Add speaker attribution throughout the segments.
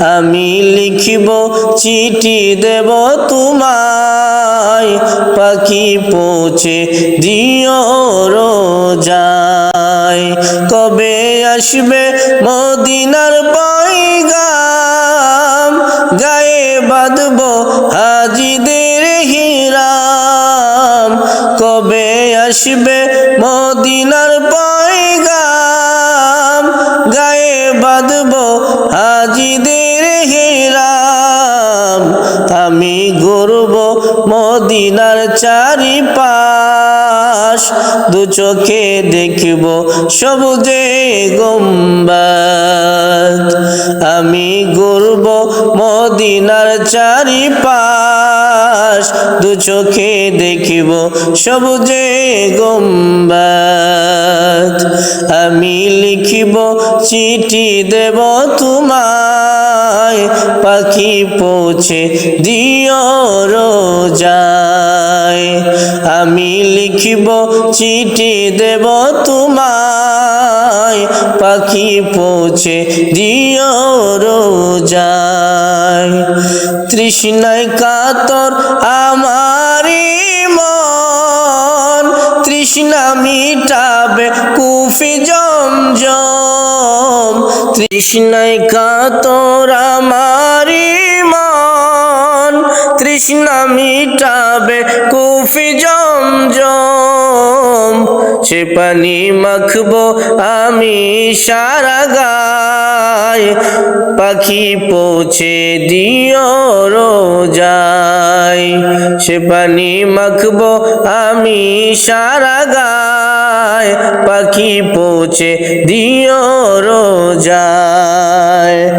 Speaker 1: আমি লিখিব চিঠি দেব তোমায়। পাখি পৌঁছে দিও রোজায়। কবে আসবে মদিনার পয়গাম? গায়ে বাঁধব হাজিদের হিরাম। কবে আসবে হাজিদের হেরাম। আমি গর্ব মদিনার চারি পাশ দু চোখে দেখব সবুজে গম্বাদ। আমি গর্ব মদিনার চারি পাশ দু চোখে দেখিব সবুজে গম্বাদ। আমি লিখিব চিঠি দেব তোমায়, পাখি পৌঁছে দিও রোজায়। আমি লিখিব চিঠি দেব তোমায়, পাখি পৌঁছে দিও রোজায়। তৃষ্ণায় কাতর আমারি মন। তৃষ্ণা মিটাবে কুফি জমজম। তৃষ্ণায় কাতর আমারি মন। তৃষ্ণা মিটাবে কুফি জমজম। সে পানি মাখবো আমি সারা গায়। পাখি পৌঁছে দিও রোজায়। সে পানি মাখবো আমি সারা গায়। পাখি পৌঁছে দিও রোজায়।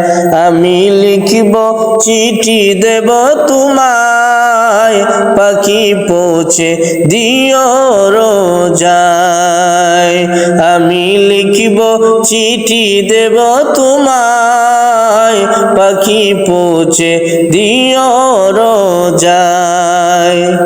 Speaker 1: আমি লিখব চিঠি দেব তোমায়। পাখি পৌঁছে দিও রোজায়। আমি লিখব চিঠি দেব তোমায়। পাখি পৌঁছে দিও রোজায়।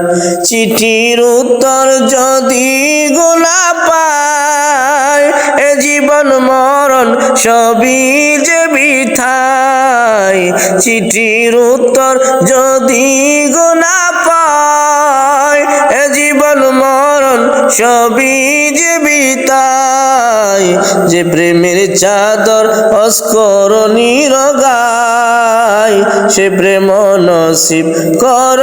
Speaker 1: চিঠির উত্তর যদি গোনা পায়, এ জীবন মরণ সবই যে বিথায় চিঠির উত্তর যদি গোনা পায়, এ জীবন মরণ সবই যে বিতায়, যে প্রেমের চাদর অস্কর নিরগায়, সে প্রেম নসিব কর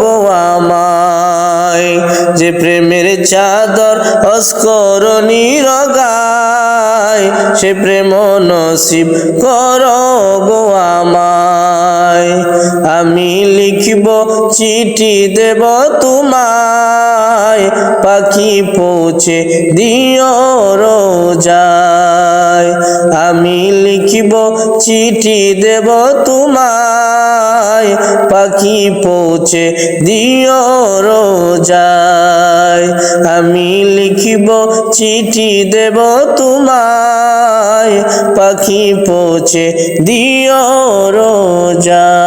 Speaker 1: গো আমায়, যে প্রেমের চাদর অস্কর নিরগায় সে প্রেম নসিব কর গো আমায়। আমি লিখব চিঠি দেব তোমায়। পাখি পৌঁছে দিও রোজায়। আমি লিখব চিঠি দেব তোমায়। পাখি পৌঁছে দিও রোজায়। আমি লিখব চিঠি দেব তোমায়। পাখি পৌঁছে দিও রোজায়